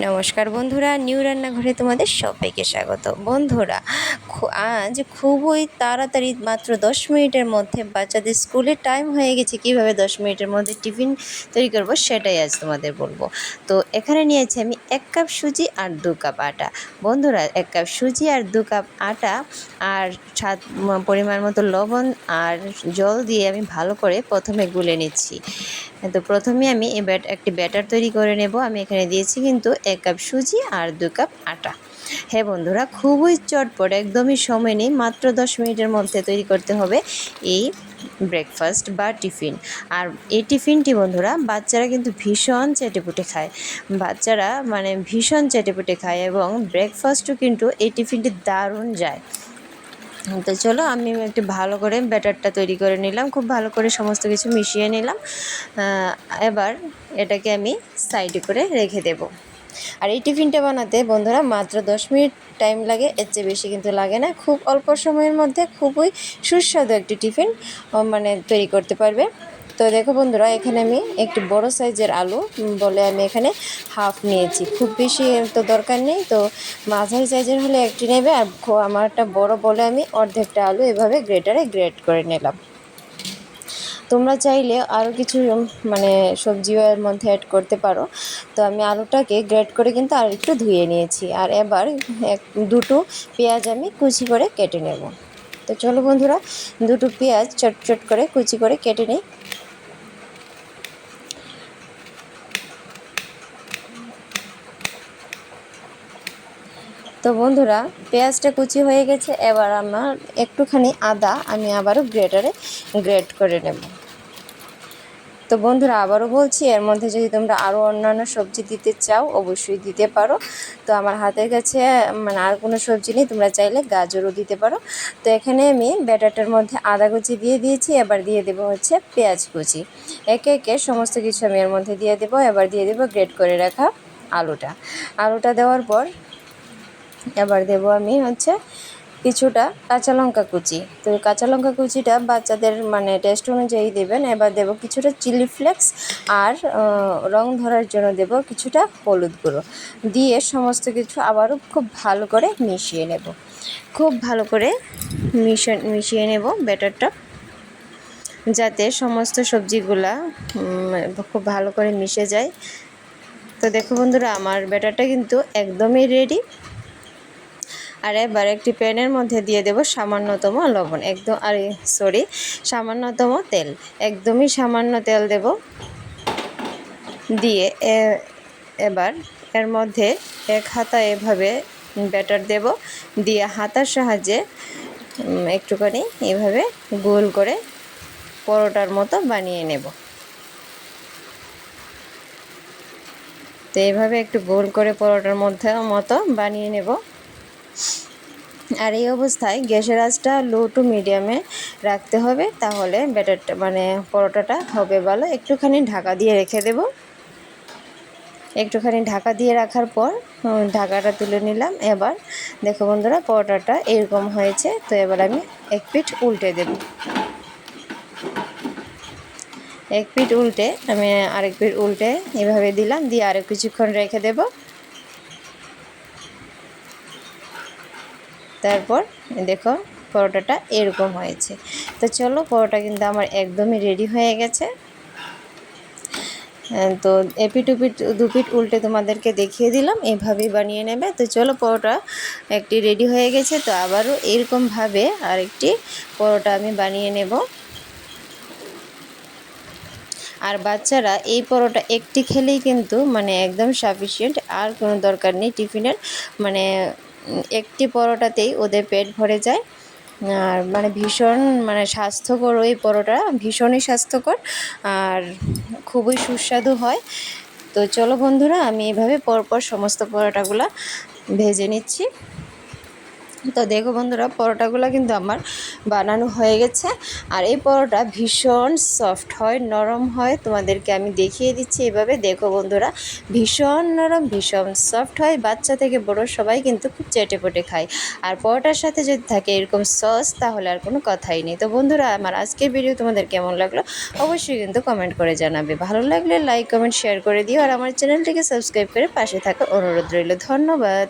নমস্কার বন্ধুরা, নিউ রান্নাঘরে তোমাদের সবাইকে স্বাগত। বন্ধুরা আজ খুবই তাড়াতাড়ি মাত্র দশ মিনিটের মধ্যে বাচ্চাদের স্কুলে টাইম হয়ে গেছে, কীভাবে দশ মিনিটের মধ্যে টিফিন তৈরি করব সেটাই আজ তোমাদের বলব। তো এখানে নিয়েছি আমি এক কাপ সুজি আর দু কাপ আটা। বন্ধুরা, এক কাপ সুজি আর দু কাপ আটা আর স্বাদ পরিমাণ মতো লবণ আর জল দিয়ে আমি ভালো করে প্রথমে গুলে নিচ্ছি। তো প্রথমে আমি একটি ব্যাটার তৈরি করে নেব। আমি এখানে দিয়েছি কিন্তু এক কাপ সুজি আর দু কাপ আটা। হ্যাঁ বন্ধুরা, খুবই চটপট, একদমই সময় নেই। মাত্র দশ মিনিটের মধ্যে তৈরি করতে হবে এই ব্রেকফাস্ট বা টিফিন আর এই টিফিনটি বন্ধুরা, বাচ্চারা কিন্তু ভীষণ চেটেপুটে খায়। বাচ্চারা মানে ভীষণ চেটেপুটে খায় এবং ব্রেকফাস্টও কিন্তু এই টিফিনটি দারুণ যায়। তো চলো, আমি একটু ভালো করে ব্যাটারটা তৈরি করে নিলাম, খুব ভালো করে সমস্ত কিছু মিশিয়ে নিলাম। এবার এটাকে আমি সাইডে করে রেখে দেব। আর এই টিফিনটা বানাতে বন্ধুরা মাত্র দশ মিনিট টাইম লাগে, এর চেয়ে বেশি কিন্তু লাগে না। খুব অল্প সময়ের মধ্যে খুবই সুস্বাদু একটি টিফিন মানে তৈরি করতে পারবে। তো দেখো বন্ধুরা, এখানে আমি একটি বড় সাইজের আলু বলে আমি এখানে হাফ নিয়েছি। খুব বেশি তো দরকার নেই, তো মাঝারি সাইজের হলে একটি নেবে আর আমারটা বড় বলে আমি অর্ধেকটা আলু এভাবে গ্রেটারে গ্রেট করে নিলাম। তোমরা চাইলে আরও কিছু মানে সবজিও এর মধ্যে অ্যাড করতে পারো। তো আমি আলুটাকে গ্রেট করে কিন্তু আর একটু ধুয়ে নিয়েছি। আর এবার এক, দুটো পেঁয়াজ আমি কুচি করে কেটে নেব। তো চলো বন্ধুরা, দুটো পেঁয়াজ চট চট করে কুচি করে কেটে নিই। তো বন্ধুরা, পেঁয়াজটা কুচি হয়ে গেছে। এবার আমার একটুখানি আদা আমি আবারও গ্রেটারে গ্রেট করে নেব। তো বন্ধুরা, আবারও বলছি, এর মধ্যে যদি তোমরা আরও অন্যান্য সবজি দিতে চাও, অবশ্যই দিতে পারো। তো আমার হাতের কাছে মানে আর কোনো সবজি নেই, তোমরা চাইলে গাজরও দিতে পারো। তো এখানে আমি ব্যাটারটার মধ্যে আদা কুচি দিয়ে দিয়েছি, এবার দিয়ে দেবো হচ্ছে পেঁয়াজ কুচি। একে একে সমস্ত কিছু আমি এর মধ্যে দিয়ে দেবো, এবার দিয়ে দেবো গ্রেট করে রাখা আলুটা। আলুটা দেওয়ার পর, এবার দেবো আমি হচ্ছে কিছুটা কাঁচা লঙ্কা কুচি। তো কাঁচা লঙ্কা কুচিটা বাচ্চাদের মানে টেস্ট অনুযায়ী দেবেন। এবার দেবো কিছুটা চিলি ফ্লেক্স আর রং ধরার জন্য দেবো কিছুটা হলুদ গুঁড়ো। দিয়ে সমস্ত কিছু আবারও খুব ভালো করে মিশিয়ে নেব। খুব ভালো করে মিশিয়ে মিশিয়ে নেব ব্যাটারটা। যাতে সমস্ত সবজিগুলা খুব ভালো করে মিশে যায়। তো দেখো বন্ধুরা, আমার ব্যাটারটা কিন্তু একদমই রেডি আর এবার একটি প্যানের মধ্যে দিয়ে দেব সামান্যতম লবণ, একদম, আর সরি সামান্যতম তেল, একদমই সামান্য তেল দেব। দিয়ে এবার এর মধ্যে এক হাতা এভাবে ব্যাটার দেব, দিয়ে হাতার সাহায্যে একটুখানি এভাবে গোল করে পরোটার মতো বানিয়ে নেব। তো এইভাবে একটু গোল করে পরোটার মধ্যে মতো বানিয়ে নেব। আর এই অবস্থায় গ্যাসের আঁচটা লো টু মিডিয়ামে রাখতে হবে, তাহলে ব্যাটারটা মানে পরোটাটা হবে ভালো। একটুখানি ঢাকা দিয়ে রেখে দেব। একটুখানি ঢাকা দিয়ে রাখার পর ঢাকাটা তুলে নিলাম। এবার দেখো বন্ধুরা, পরোটাটা এরকম হয়েছে, তো এবার আমি এক পিঠ উল্টে দেব। এক পিঠ উল্টে আমি আরেক পিঠ উল্টে এভাবে দিলাম, দিয়ে আরও কিছুক্ষণ রেখে দেবো। তারপর দেখো পরোটাটা এরকম হয়েছে। তো চলো পরোটা কিন্তু আমার একদমই রেডি হয়ে গেছে। তো এপিট উপিট দুপিট উল্টে তোমাদেরকে দেখিয়ে দিলাম, এভাবেই বানিয়ে নেবে। তো চলো পরোটা একটি রেডি হয়ে গেছে, তো আবারও এরকমভাবে আরেকটি পরোটা আমি বানিয়ে নেব। আর বাচ্চারা এই পরোটা একটি খেলেই কিন্তু মানে একদম সাফিসিয়েন্ট আর কোনো দরকার নেই টিফিনের। মানে একটি পরোটাতেই ওদের পেট ভরে যায়। আর মানে ভীষণ মানে স্বাস্থ্যকর ওই পরোটা, ভীষণই স্বাস্থ্যকর আর খুবই সুস্বাদু হয়। তো চলো বন্ধুরা, আমি এভাবে পরপর সমস্ত পরোটাগুলো ভেজে নিচ্ছি। তো দেখো বন্ধুরা, পরোটাগুলো কিন্তু আমার বানানো হয়ে গেছে। আর এই পরোটা ভীষণ সফট হয়, নরম হয়, তোমাদেরকে আমি দেখিয়ে দিচ্ছি এভাবে। দেখো বন্ধুরা, ভীষণ নরম, ভীষণ সফট হয়, বাচ্চা থেকে বড় সবাই কিন্তু খুব চেটে পটে খায়। আর পরোটার সাথে যদি থাকে এরকম সস তাহলে আর কোনো কথাই নেই। তো বন্ধুরা, আমার আজকের ভিডিও তোমাদের কেমন লাগল? অবশ্যই কিন্তু কমেন্ট করে জানাবে। ভালো লাগলে লাইক কমেন্ট শেয়ার করে দিও। আর আমার চ্যানেলটিকে সাবস্ক্রাইব করে পাশে থাকা অনুরোধ রইল। ধন্যবাদ।